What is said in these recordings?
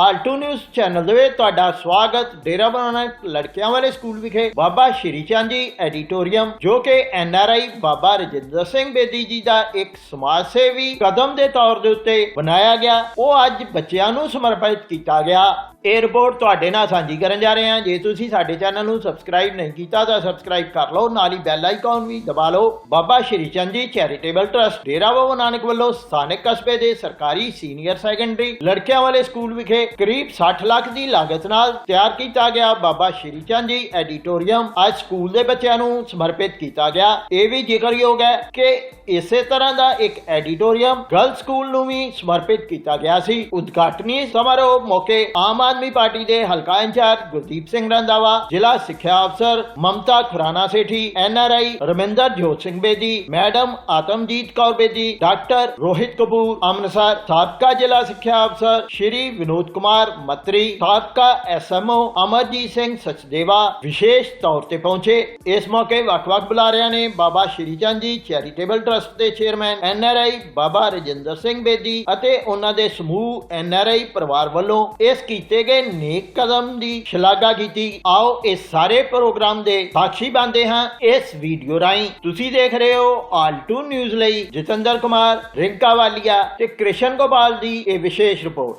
Alt news channel ਦੇ ਵਿੱਚ ਤੁਹਾਡਾ ਸਵਾਗਤ। ਡੇਰਾ ਬਾਬਾ ਲੜਕਿਆਂ ਵਾਲੇ ਸਕੂਲ ਵਿਖੇ ਬਾਬਾ ਸ਼੍ਰੀ ਚੰਦ ਜੀ ਐਡੀਟੋਰੀਅਮ, ਜੋ ਕਿ N R I Baba Rajinder Singh Bedi ji ਦਾ ਇੱਕ ਸਮਾਜ ਸੇਵੀ ਕਦਮ ਦੇ ਤੌਰ ਦੇ ਉੱਤੇ ਬਣਾਇਆ ਗਿਆ। ਉਹ ਅੱਜ ਬੱਚਿਆਂ ਨੂੰ ਸਮਰਪਿਤ ਕੀਤਾ ਗਿਆ। ਇਹ ਰਿਪੋਰਟ ਤੁਹਾਡੇ ਨਾਲ ਸਾਂਝੀ ਕਰਨ ਜਾ ਰਹੇ ਹਾਂ। ਜੇ ਤੁਸੀਂ ਸਾਡੇ ਚੈਨਲ ਨੂੰ ਸਬਸਕ੍ਰਾਈਬ ਨਹੀਂ ਕੀਤਾ ਤਾਂ ਸਬਸਕ੍ਰਾਈਬ ਕਰ ਲਓ, ਨਾਲ ਹੀ ਬੈਲ ਆਈਕਨ ਵੀ ਦਬਾ ਲਓ। ਬਾਬਾ ਸ਼੍ਰੀ ਚੰਦ ਜੀ ਚੈਰੀਟੇਬਲ ਟਰਸਟ ਡੇਰਾ ਬਾਬਾ ਨਾਨਕ ਵੱਲੋਂ ਸਥਾਨਕ ਕਸਬੇ ਦੇ ਸਰਕਾਰੀ ਸੀਨੀਅਰ ਸੈਕੰਡਰੀ ਲੜਕਿਆਂ ਵਾਲੇ ਸਕੂਲ ਵਿਖੇ ਕਰੀਬ 60 ਲੱਖ ਦੀ ਲਾਗਤ ਨਾਲ ਤਿਆਰ ਕੀਤਾ ਗਿਆ ਬਾਬਾ ਸ਼੍ਰੀ ਚੰਦ ਜੀ ਐਡੀਟੋਰੀਅਮ ਅੱਜ ਸਕੂਲ ਦੇ ਬੱਚਿਆਂ ਨੂੰ ਸਮਰਪਿਤ ਕੀਤਾ ਗਿਆ। ਇਹ ਵੀ ਜ਼ਿਕਰਯੋਗ ਹੈ ਕਿ ਇਸੇ ਤਰ੍ਹਾਂ ਦਾ ਇੱਕ ਐਡੀਟੋਰੀਅਮ ਗਰਲ ਸਕੂਲ ਨੂੰ ਵੀ ਸਮਰਪਿਤ ਕੀਤਾ ਗਿਆ ਸੀ। ਉਦਘਾਟਨੀ ਸਮਾਰੋਹ ਮੌਕੇ ਆਮ ਆਦਮੀ ਪਾਰਟੀ ਦੇ ਹਲਕਾ ਇੰਚਾਰਜ ਗੁਰਦੀਪ ਸਿੰਘ ਰੰਦਾਵਾ ਜ਼ਿਲ੍ਹਾ ਸਿੱਖਿਆ ਅਫਸਰ Mamta Khurana Sethi NRI Raminder Jot Singh Bedi, madam Atamjit Kaur Bedi, doctor Rohit Kapoor, Amritsar, ਸਾਬਕਾ ਜ਼ਿਲ੍ਹਾ ਸਿੱਖਿਆ ਅਫਸਰ ਸ਼੍ਰੀ ਵਿਨੋਦ ਕੁਮਾਰ ਮਤਰੀ, ਸਾਬਕਾ ਐਸਐਮਓ ਅਮਰਜੀਤ ਸਿੰਘ ਸਚਦੇਵਾ ਵਿਸ਼ੇਸ਼ ਤੌਰ ਤੇ ਪਹੁੰਚੇ। ਇਸ ਮੌਕੇ ਵੱਖ-ਵੱਖ ਬੁਲਾਰਿਆਂ ਨੇ ਬਾਬਾ ਸ਼੍ਰੀ ਚੰਦ ਜੀ ਚੈਰੀਟੇਬਲ ਟਰਸਟ ਦੇ chairman, N R I Baba Rajinder Singh Bedi ਅਤੇ ਉਹਨਾਂ ਦੇ ਸਮੂਹ, ਐਨ ਆਰ ਆਈ ਪਰਿਵਾਰ ਵੱਲੋਂ ਇਸ ਕੀਤੇ ਗਏ ਨੇਕ ਕਦਮ ਦੀ ਸ਼ਲਾਘਾ ਕੀਤੀ। ਆਓ ਇਸ ਸਾਰੇ ਪ੍ਰੋਗਰਾਮ ਦੇ ਸਾਖੀ ਬਣਦੇ ਹਾਂ ਇਸ ਵੀਡੀਓ ਰਾਹੀਂ। ਤੁਸੀਂ ਦੇਖ ਰਹੇ ਹੋ ਆਲਟੂ ਨਿਊਜ਼ ਲਈ ਜਤਿੰਦਰ ਕੁਮਾਰ, ਰਿੰਕਾ ਵਾਲੀਆ ਤੇ ਕ੍ਰਿਸ਼ਨ ਗੋਪਾਲ ਦੀ ਇਹ ਵਿਸ਼ੇਸ਼ ਰਿਪੋਰਟ।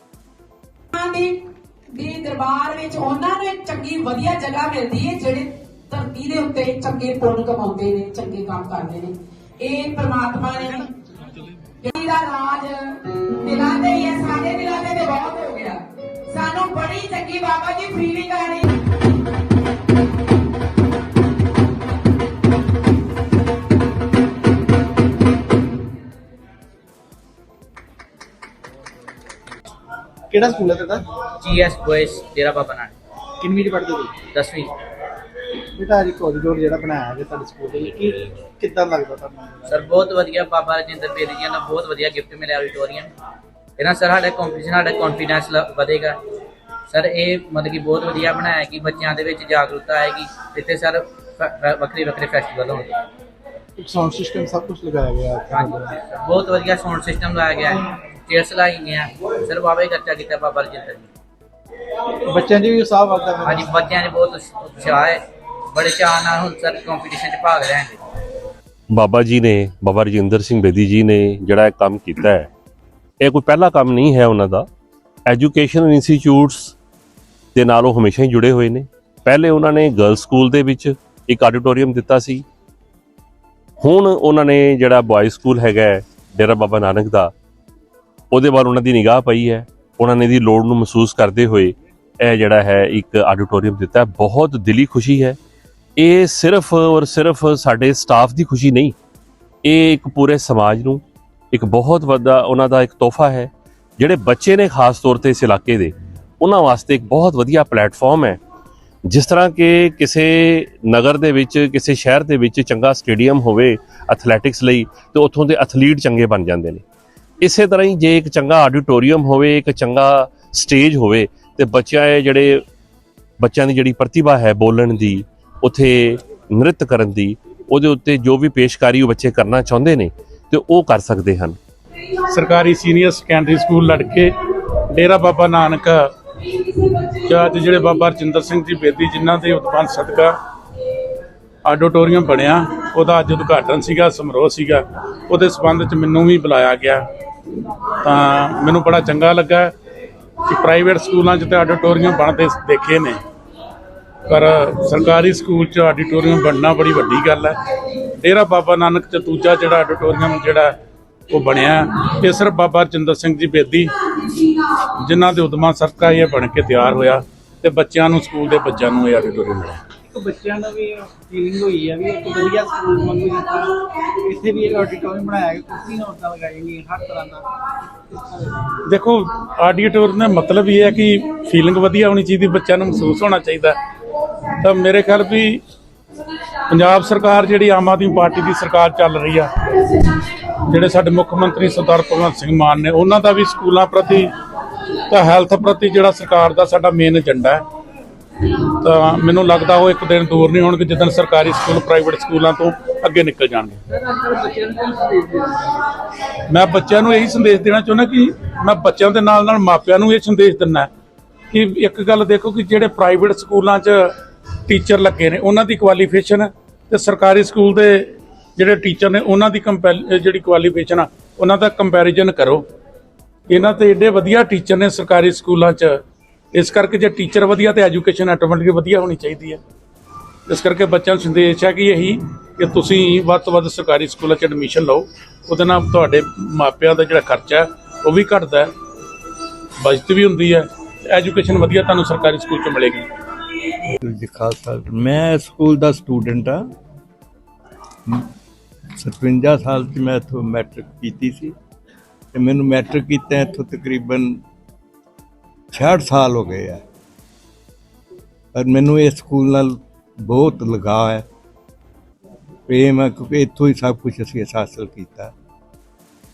ਉਹਨਾਂ ਦਰਬਾਰ ਵਿੱਚ ਉਹਨਾਂ ਨੂੰ ਇੱਕ ਚੰਗੀ ਵਧੀਆ ਜਗ੍ਹਾ ਮਿਲਦੀ ਹੈ ਜਿਹੜੇ ਧਰਤੀ ਦੇ ਉੱਤੇ ਚੰਗੇ ਪੁੰਨ ਕਮਾਉਂਦੇ ਨੇ, ਚੰਗੇ ਕੰਮ ਕਰਦੇ ਨੇ। ਇਹ ਪ੍ਰਮਾਤਮਾ ਨੇ ਜਿਹੜੀ ਦਾ ਰਾਜ ਦਿਲਾਂ ਦੇ ਹੀ ਹੈ ਸਾਡੇ ਦਿਲਾਂ ਦੇ ਬਹੁਤ ਸਾਨੂੰ ਬੜੀ ਚੰਗੀ ਬਾਬਾ ਜੀ ਫੀਲਿੰਗ ਆ ਰਹੀ ਕਿਹੜਾ ਸਕੂਲ ਹੈ ਤੁਹਾਡਾ? GS boys Dera Baba Nanak. ਕਿੰਨੀ ਚ ਪੜ੍ਹਦੇ ਹੋ 10ਵੀਂ ਬੇਟਾ ਅੱਜ ਕੋਰੀਡੋਰ ਜਿਹੜਾ ਬਣਾਇਆ ਹੈ ਤੁਹਾਡੇ ਸਕੂਲ ਦੇ ਕੀ ਕਿੱਦਾਂ ਲੱਗਦਾ ਤੁਹਾਨੂੰ? ਸਰ ਬਹੁਤ ਵਧੀਆ ਬਾਬਾ ਰਜਿੰਦਰ ਬੇਦੀ ਜੀ ਦਾ ਬਹੁਤ ਵਧੀਆ ਗਿਫਟ ਮਿਲਿਆ ਆਡੀਟੋਰੀਅਮ ਇਹਨਾਂ ਸਰ ਸਾਡਾ ਕੰਪੀਟੀਸ਼ਨ ਸਾਡਾ ਕੌਨਫੀਡੈਂਸ ਵਧੇਗਾ। ਸਰ ਇਹ ਮਤਲਬ ਕਿ ਬਹੁਤ ਵਧੀਆ ਬਣਾਇਆ ਕਿ ਬੱਚਿਆਂ ਦੇ ਵਿੱਚ ਜਾਗਰੂਕਤਾ ਆਏਗੀ ਇੱਥੇ ਸਰ ਵੱਖਰੇ ਵੱਖਰੇ ਫੈਸਟੀਵਲ ਹੋਣਗੇ ਇੱਕ ਸਾਊਂਡ ਸਿਸਟਮ ਸਭ ਕੁਝ ਲਗਾਇਆ ਗਿਆ। ਹੈ ਹਾਂਜੀ। ਬਹੁਤ ਵਧੀਆ ਸਾਊਂਡ ਸਿਸਟਮ ਲਾਇਆ ਗਿਆ। ਹੈ ਚੇਅਰਸ ਲਾਈ ਗਈਆਂ। ਸਰ ਬਾਬਾ ਹੀ ਖਰਚਾ ਕੀਤਾ ਬਾਬਾ ਰਜਿੰਦਰ ਜੀ ਬੱਚਿਆਂ ਦੀ ਵੀ ਉਤਸ਼ਾਹ ਵੱਧਦਾ ਹੈ ਹਾਂਜੀ ਬੱਚਿਆਂ 'ਚ ਬਹੁਤ ਉਤਸ਼- ਉਤਸ਼ਾਹ ਹੈ। ਬੜੇ ਚਾਅ ਨਾਲ ਹੁਣ ਸਰ ਕੰਪੀਟੀਸ਼ਨ 'ਚ ਭਾਗ ਲੈਣਗੇ। ਬਾਬਾ ਜੀ ਨੇ ਬਾਬਾ ਰਜਿੰਦਰ ਸਿੰਘ ਬੇਦੀ ਜੀ ਨੇ ਜਿਹੜਾ ਇਹ ਕੰਮ ਕੀਤਾ ਹੈ ਇਹ ਕੋਈ ਪਹਿਲਾ ਕੰਮ ਨਹੀਂ ਹੈ ਉਹਨਾਂ ਦਾ। ਐਜੂਕੇਸ਼ਨ ਇੰਸਟੀਚਿਊਟਸ ਦੇ ਨਾਲ ਉਹ ਹਮੇਸ਼ਾ ਹੀ ਜੁੜੇ ਹੋਏ ਨੇ। ਪਹਿਲੇ ਉਹਨਾਂ ਨੇ ਗਰਲ ਸਕੂਲ ਦੇ ਵਿੱਚ ਇੱਕ ਆਡੀਟੋਰੀਅਮ ਦਿੱਤਾ ਸੀ। ਹੁਣ ਉਹਨਾਂ ਨੇ ਜਿਹੜਾ ਬॉय ਸਕੂਲ ਹੈਗਾ ਡੇਰਾ ਬਾਬਾ ਨਾਨਕ ਦਾ, ਉਹਦੇ ਵੱਲ ਉਹਨਾਂ ਦੀ ਨਿਗਾਹ ਪਈ ਹੈ। ਉਹਨਾਂ ਨੇ ਦੀ ਲੋੜ ਨੂੰ ਮਹਿਸੂਸ ਕਰਦੇ ਹੋਏ ਇਹ ਜਿਹੜਾ ਹੈ ਇੱਕ ਆਡੀਟੋਰੀਅਮ ਦਿੱਤਾ ਬਹੁਤ ਦਿਲੀ ਖੁਸ਼ੀ ਹੈ। ਇਹ ਸਿਰਫ ਔਰ ਸਿਰਫ ਸਾਡੇ ਸਟਾਫ ਦੀ ਖੁਸ਼ੀ ਨਹੀਂ, ਇਹ ਇੱਕ ਪੂਰੇ ਸਮਾਜ ਨੂੰ ਇੱਕ ਬਹੁਤ ਵੱਡਾ ਉਹਨਾਂ ਦਾ ਇੱਕ ਤੋਹਫਾ ਹੈ, ਜਿਹੜੇ ਬੱਚੇ ਨੇ ਖਾਸ ਤੌਰ ਤੇ ਇਸ ਇਲਾਕੇ ਦੇ, ਉਹਨਾਂ ਵਾਸਤੇ ਇੱਕ ਬਹੁਤ ਵਧੀਆ ਪਲੇਟਫਾਰਮ ਹੈ। ਜਿਸ ਤਰ੍ਹਾਂ ਕਿ ਕਿਸੇ ਨਗਰ ਦੇ ਵਿੱਚ, ਕਿਸੇ ਸ਼ਹਿਰ ਦੇ ਵਿੱਚ ਚੰਗਾ ਸਟੇਡੀਅਮ ਹੋਵੇ ਐਥਲੈਟਿਕਸ ਲਈ, ਤੇ ਉੱਥੋਂ ਦੇ ਐਥਲੀਟ ਚੰਗੇ ਬਣ ਜਾਂਦੇ ਨੇ। ਇਸੇ ਤਰ੍ਹਾਂ ਹੀ ਜੇ ਇੱਕ ਚੰਗਾ ਆਡੀਟੋਰੀਅਮ ਹੋਵੇ, ਇੱਕ ਚੰਗਾ ਸਟੇਜ ਹੋਵੇ, ਤੇ ਬੱਚਿਆਂ ਇਹ ਜਿਹੜੇ, ਬੱਚਿਆਂ ਦੀ ਜਿਹੜੀ ਪ੍ਰਤਿਭਾ ਹੈ ਬੋਲਣ ਦੀ, ਉਥੇ ਨ੍ਰਿਤ ਕਰਨ ਦੀ, ਉਹਦੇ ਉੱਤੇ ਜੋ ਵੀ ਪੇਸ਼ਕਾਰੀ ਉਹ ਬੱਚੇ ਕਰਨਾ ਚਾਹੁੰਦੇ ਨੇ ਤੇ ਉਹ ਕਰ ਸਕਦੇ ਹਨ। ਸਰਕਾਰੀ ਸੀਨੀਅਰ ਸੈਕੰਡਰੀ ਸਕੂਲ ਲੜਕੇ ਡੇਰਾ ਬਾਬਾ ਨਾਨਕ ਚ ਅੱਜ ਜਿਹੜੇ ਬਾਬਾ ਰਜਿੰਦਰ ਸਿੰਘ ਜੀ ਬੇਦੀ ਜਿਨ੍ਹਾਂ ਦੇ ਉਤਪੰਨ ਸਦਕਾ ਆਡੀਟੋਰੀਅਮ ਬਣਿਆ, ਉਹਦਾ ਅੱਜ ਉਦਘਾਟਨ ਸੀਗਾ, ਸਮਾਰੋਹ ਸੀਗਾ। ਉਹਦੇ ਸਬੰਧ ਚ ਮੈਨੂੰ ਵੀ ਬੁਲਾਇਆ ਗਿਆ। ਤਾਂ ਮੈਨੂੰ ਬੜਾ ਚੰਗਾ ਲੱਗਾ ਕਿ ਪ੍ਰਾਈਵੇਟ ਸਕੂਲਾਂ 'ਚ ਤੇ ਆਡੀਟੋਰੀਅਮ ਬਣਦੇ ਦੇਖੇ ਨੇ। ਪਰ ਸਰਕਾਰੀ ਸਕੂਲ 'ਚ ਆਡੀਟੋਰੀਅਮ ਬਣਨਾ ਬੜੀ ਵੱਡੀ ਗੱਲ ਹੈ। ਡੇਰਾ ਬਾਬਾ ਨਾਨਕ ਦੂਜਾ ਜਿਹੜਾ ਆਡੀਟੋਰੀਅਮ ਜਿਹੜਾ ਉਹ ਬਣਿਆ ਇਹ ਸਿਰਫ ਬਾਬਾ ਰਜਿੰਦਰ ਸਿੰਘ ਜੀ ਬੇਦੀ ਜਿਨ੍ਹਾਂ ਦੇ ਉਦਮਾਂ ਸਦਕਾ ਇਹ ਬਣ ਕੇ ਤਿਆਰ ਹੋਇਆ ਤੇ ਬੱਚਿਆਂ ਨੂੰ ਸਕੂਲ ਦੇ ਬੱਚਿਆਂ ਨੂੰ ਇਹ ਆਡੀਟੋਰੀਅਮ ਮਿਲਿਆ। ਇੱਕ ਬੱਚਿਆਂ ਨੂੰ ਵੀ ਫੀਲਿੰਗ ਹੋਈ ਹੈ ਵੀ ਇੱਕ ਵਧੀਆ ਸਕੂਲ ਵਾਂਗੂ ਜਿੱਦਾਂ ਇੱਥੇ ਵੀ ਆਡੀਟੋਰੀਅਮ ਬਣਾਇਆ ਗਿਆ ਕੁਰਸੀ ਨੋਟਾਂ ਲਗਾਈਆਂ ਹਰ ਤਰ੍ਹਾਂ ਦਾ। ਦੇਖੋ ਆਡੀਟੋਰੀਅਮ ਦਾ ਮਤਲਬ ਇਹ ਹੈ ਕਿ ਫੀਲਿੰਗ ਵਧੀਆ ਹੋਣੀ ਚਾਹੀਦੀ ਬੱਚਿਆਂ ਨੂੰ ਮਹਿਸੂਸ ਹੋਣਾ ਚਾਹੀਦਾ। ਤਾਂ ਮੇਰੇ ਖਿਆਲ ਵੀ ਪੰਜਾਬ ਸਰਕਾਰ ਜਿਹੜੀ ਆਮ ਆਦਮੀ ਪਾਰਟੀ ਦੀ ਸਰਕਾਰ ਚੱਲ ਰਹੀ ਆ, ਜਿਹੜੇ ਸਾਡੇ ਮੁੱਖ ਮੰਤਰੀ ਸਰਦਾਰ ਭਗਵੰਤ ਸਿੰਘ ਮਾਨ ਨੇ, ਉਹਨਾਂ ਦਾ ਵੀ ਸਕੂਲਾਂ ਪ੍ਰਤੀ ਤਾਂ ਹੈਲਥ ਪ੍ਰਤੀ ਜਿਹੜਾ ਸਰਕਾਰ ਦਾ ਸਾਡਾ ਮੇਨ ਏਜੰਡਾ ਹੈ। ਤਾਂ ਮੈਨੂੰ ਲੱਗਦਾ ਉਹ ਇੱਕ ਦਿਨ ਦੂਰ ਨਹੀਂ ਹੋਣਗੇ, ਜਿੱਦਣ ਸਰਕਾਰੀ ਸਕੂਲ ਪ੍ਰਾਈਵੇਟ ਸਕੂਲਾਂ ਤੋਂ ਅੱਗੇ ਨਿਕਲ ਜਾਣਗੇ। ਮੈਂ ਬੱਚਿਆਂ ਨੂੰ ਇਹੀ ਸੰਦੇਸ਼ ਦੇਣਾ ਚਾਹੁੰਦਾ ਕਿ ਮੈਂ ਬੱਚਿਆਂ ਦੇ ਨਾਲ ਨਾਲ ਮਾਪਿਆਂ ਨੂੰ ਇਹ ਸੰਦੇਸ਼ ਦਿੰਦਾ ਕਿ ਇੱਕ ਗੱਲ ਦੇਖੋ ਕਿ ਜਿਹੜੇ ਪ੍ਰਾਈਵੇਟ ਸਕੂਲਾਂ 'ਚ ਟੀਚਰ ਲੱਗੇ ਨੇ, ਉਹਨਾਂ ਦੀ ਕੁਆਲੀਫਿਕੇਸ਼ਨ ਤੇ ਸਰਕਾਰੀ ਸਕੂਲ ਦੇ ਜਿਹੜੇ ਟੀਚਰ ਨੇ, ਉਹਨਾਂ ਦੀ ਕੰਪੈਲ- ਜਿਹੜੀ ਕੁਆਲੀਫਿਕੇਸ਼ਨ ਆ, ਉਹਨਾਂ ਦਾ ਕੰਪੈਰੀਜ਼ਨ ਕਰੋ। ਇਹਨਾਂ ਤੇ ਏਡੇ ਵਧੀਆ ਟੀਚਰ ਨੇ ਸਰਕਾਰੀ ਸਕੂਲਾਂ 'ਚ। ਇਸ ਕਰਕੇ ਜੇ ਟੀਚਰ ਵਧੀਆ ਤੇ ਐਜੂਕੇਸ਼ਨ ਆਟੋਮੈਟਿਕਲੀ ਵਧੀਆ ਹੋਣੀ ਚਾਹੀਦੀ ਹੈ। ਇਸ ਕਰਕੇ ਬੱਚਿਆਂ ਨੂੰ ਸੰਦੇਸ਼ ਹੈ ਕਿ ਇਹੀ ਕਿ ਤੁਸੀਂ ਵੱਧ ਤੋਂ ਵੱਧ ਸਰਕਾਰੀ ਸਕੂਲਾਂ 'ਚ ਐਡਮਿਸ਼ਨ ਲਓ। ਉਹਦੇ ਨਾਲ ਤੁਹਾਡੇ ਮਾਪਿਆਂ ਦਾ ਜਿਹੜਾ ਖਰਚਾ ਉਹ ਵੀ ਘਟਦਾ ਹੈ। ਬਚਤ ਵੀ ਹੁੰਦੀ ਹੈ। ਐਜੂਕੇਸ਼ਨ ਵਧੀਆ ਤੁਹਾਨੂੰ ਸਰਕਾਰੀ ਸਕੂਲ 'ਚ ਮਿਲੇਗੀ। ਵਾਹਿਗੁਰੂ ਜੀ ਖਾਲਸਾ ਮੈਂ ਇਸ ਸਕੂਲ ਦਾ ਸਟੂਡੈਂਟ ਆ 57 ਸਾਲ 'ਚ ਮੈਂ ਇੱਥੋਂ ਮੈਟ੍ਰਿਕ ਕੀਤੀ ਸੀ। ਤੇ ਮੈਨੂੰ ਮੈਟ੍ਰਿਕ ਕੀਤਾ ਇੱਥੋਂ ਤਕਰੀਬਨ 66 ਸਾਲ ਹੋ ਗਏ ਆ। ਪਰ ਮੈਨੂੰ ਇਸ ਸਕੂਲ ਨਾਲ ਬਹੁਤ ਲਗਾਅ ਹੈ। ਪ੍ਰੇਮ ਹੈ ਕਿਉਂਕਿ ਇੱਥੋਂ ਹੀ ਸਭ ਕੁਝ ਅਸੀਂ ਹਾਸਲ ਕੀਤਾ।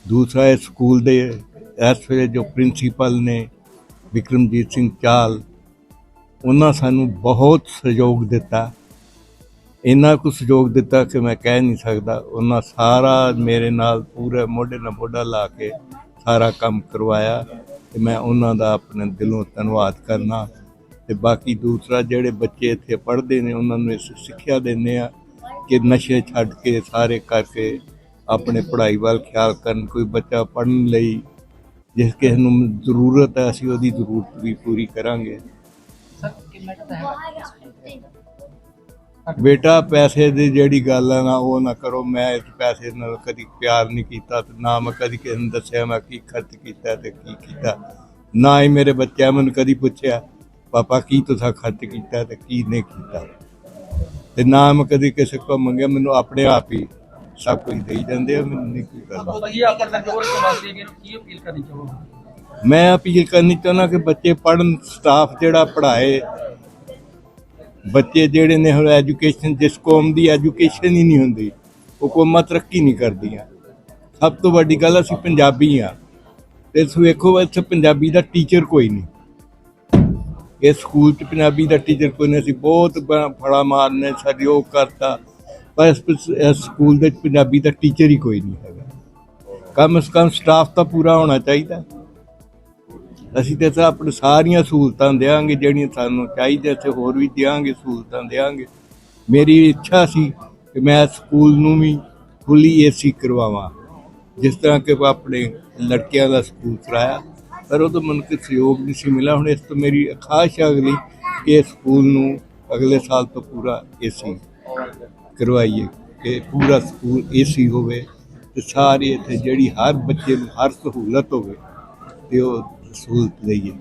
ਦੂਸਰਾ ਇਸ ਸਕੂਲ ਦੇ ਇਸ ਵੇਲੇ ਜੋ ਪ੍ਰਿੰਸੀਪਲ ਨੇ ਵਿਕਰਮਜੀਤ ਸਿੰਘ ਚਾਲ ਉਹਨਾਂ ਸਾਨੂੰ ਬਹੁਤ ਸਹਿਯੋਗ ਦਿੱਤਾ। ਇੰਨਾ ਕੁ ਸਹਿਯੋਗ ਦਿੱਤਾ ਕਿ ਮੈਂ ਕਹਿ ਨਹੀਂ ਸਕਦਾ, ਉਹਨਾਂ ਸਾਰਾ ਮੇਰੇ ਨਾਲ ਪੂਰੇ ਮੋਢੇ ਨਾਲ ਮੋਢਾ ਲਾ ਕੇ ਸਾਰਾ ਕੰਮ ਕਰਵਾਇਆ ਤੇ ਮੈਂ ਉਹਨਾਂ ਦਾ ਆਪਣੇ ਦਿਲੋਂ ਧੰਨਵਾਦ ਕਰਨਾ। ਤੇ ਬਾਕੀ ਦੂਸਰਾ, ਜਿਹੜੇ ਬੱਚੇ ਇੱਥੇ ਪੜ੍ਹਦੇ ਨੇ, ਉਹਨਾਂ ਨੂੰ ਇਸ ਸਿੱਖਿਆ ਦਿੰਦੇ ਆ ਕਿ ਨਸ਼ੇ ਛੱਡ ਕੇ ਸਾਰੇ ਕਰਕੇ ਆਪਣੇ ਪੜ੍ਹਾਈ ਵੱਲ ਖਿਆਲ ਕਰਨ, ਕੋਈ ਬੱਚਾ ਪੜ੍ਹਨ ਲਈ ਜਿਸ ਕਿਸੇ ਨੂੰ ਜ਼ਰੂਰਤ ਹੈ, ਅਸੀਂ ਉਹਦੀ ਜ਼ਰੂਰਤ ਵੀ ਪੂਰੀ ਕਰਾਂਗੇ। ਬੇਟਾ ਪੈਸੇ ਦੀ ਜਿਹੜੀ ਗੱਲ ਹੈ ਨਾ ਉਹ ਨਾ ਕਰੋ। ਮੈਂ ਇਸ ਪੈਸੇ ਨਾਲ ਕਦੀ ਪਿਆਰ ਨਹੀਂ ਕੀਤਾ ਤੇ ਨਾ ਮੈਂ ਕਦੀ ਕਿਸੇ ਨੂੰ ਦੱਸਿਆ ਮੈਂ ਕੀ ਖਰਚ ਕੀਤਾ ਤੇ ਕੀ ਕੀਤਾ। ਨਾ ਹੀ ਮੇਰੇ ਬੱਚਿਆਂ ਮੈਨੂੰ ਕਦੀ ਪੁੱਛਿਆ ਪਾਪਾ ਕੀ ਤੁਸੀਂ ਖਰਚ ਕੀਤਾ ਤੇ ਕੀ ਨਹੀਂ ਕੀਤਾ? ਤੇ ਨਾ ਮੈਂ ਕਦੀ ਕਿਸੇ ਕੋਲ ਮੰਗਿਆ ਮੈਨੂੰ ਆਪਣੇ ਆਪ ਹੀ ਸਭ ਕੁਝ ਦੇਈ ਜਾਂਦੇ ਆ ਮੈਨੂੰ ਨਹੀਂ ਕੋਈ ਗੱਲ ਚਾਹੋਗੇ? ਮੈਂ ਅਪੀਲ ਕਰਨੀ ਚਾਹੁੰਦਾ ਕਿ ਬੱਚੇ ਪੜ੍ਹਨ ਸਟਾਫ ਜਿਹੜਾ ਪੜ੍ਹਾਏ ਬੱਚੇ ਜਿਹੜੇ ਨੇ ਹੁਣ ਐਜੂਕੇਸ਼ਨ, ਜਿਸ ਕੌਮ ਦੀ ਐਜੂਕੇਸ਼ਨ ਹੀ ਨਹੀਂ ਹੁੰਦੀ, ਉਹ ਕੌਮਾਂ ਤਰੱਕੀ ਨਹੀਂ ਕਰਦੀਆਂ। ਸਭ ਤੋਂ ਵੱਡੀ ਗੱਲ ਅਸੀਂ ਪੰਜਾਬੀ ਆ ਤੇ ਤੁਸੀਂ ਵੇਖੋ, ਇੱਥੇ ਪੰਜਾਬੀ ਦਾ ਟੀਚਰ ਕੋਈ ਨਹੀਂ। ਇਸ ਸਕੂਲ 'ਚ ਪੰਜਾਬੀ ਦਾ ਟੀਚਰ ਕੋਈ ਨਹੀਂ। ਅਸੀਂ ਬਹੁਤ ਫੜਾ ਮਾਰਨੇ ਸਹਿਯੋਗ ਕਰਤਾ। ਪਰ ਇਸ ਸਕੂਲ ਦੇ ਵਿੱਚ ਪੰਜਾਬੀ ਦਾ ਟੀਚਰ ਹੀ ਕੋਈ ਨਹੀਂ ਹੈਗਾ। ਕਮ ਸੇ ਕਮ ਸਟਾਫ ਤਾਂ ਪੂਰਾ ਹੋਣਾ ਚਾਹੀਦਾ। ਅਸੀਂ ਤੇ ਤਾਂ ਆਪਣੇ ਸਾਰੀਆਂ ਸਹੂਲਤਾਂ ਦੇਵਾਂਗੇ ਜਿਹੜੀਆਂ ਸਾਨੂੰ ਚਾਹੀਦੀਆਂ ਤੇ ਹੋਰ ਵੀ ਦੇਵਾਂਗੇ ਸਹੂਲਤਾਂ ਦੇਵਾਂਗੇ ਮੇਰੀ ਇੱਛਾ ਸੀ ਕਿ ਮੈਂ ਸਕੂਲ ਨੂੰ ਵੀ ਫੁੱਲੀ ਏਸੀ ਕਰਵਾਵਾਂ, ਜਿਸ ਤਰ੍ਹਾਂ ਕਿ ਆਪਣੇ ਲੜਕਿਆਂ ਦਾ ਸਕੂਲ ਕਰਾਇਆ। ਪਰ ਉਹ ਤੋਂ ਮੈਨੂੰ ਕੋਈ ਸਹਿਯੋਗ ਨਹੀਂ ਸੀ ਮਿਲਿਆ। ਹੁਣ ਇਸ ਤੋਂ ਮੇਰੀ ਖਾਸ਼ ਹੈ ਅਗਲੀ ਕਿ ਸਕੂਲ ਨੂੰ ਅਗਲੇ ਸਾਲ ਤੋਂ ਪੂਰਾ ਏਸੀ ਕਰਵਾਈਏ, ਕਿ ਪੂਰਾ ਸਕੂਲ ਏਸੀ ਹੋਵੇ ਤੇ ਸਾਰੇ ਇੱਥੇ ਜਿਹੜੀ ਹਰ ਬੱਚੇ ਨੂੰ ਹਰ ਸਹੂਲਤ ਹੋਵੇ, ਤੇ ਉਹ સુરત લઈએ?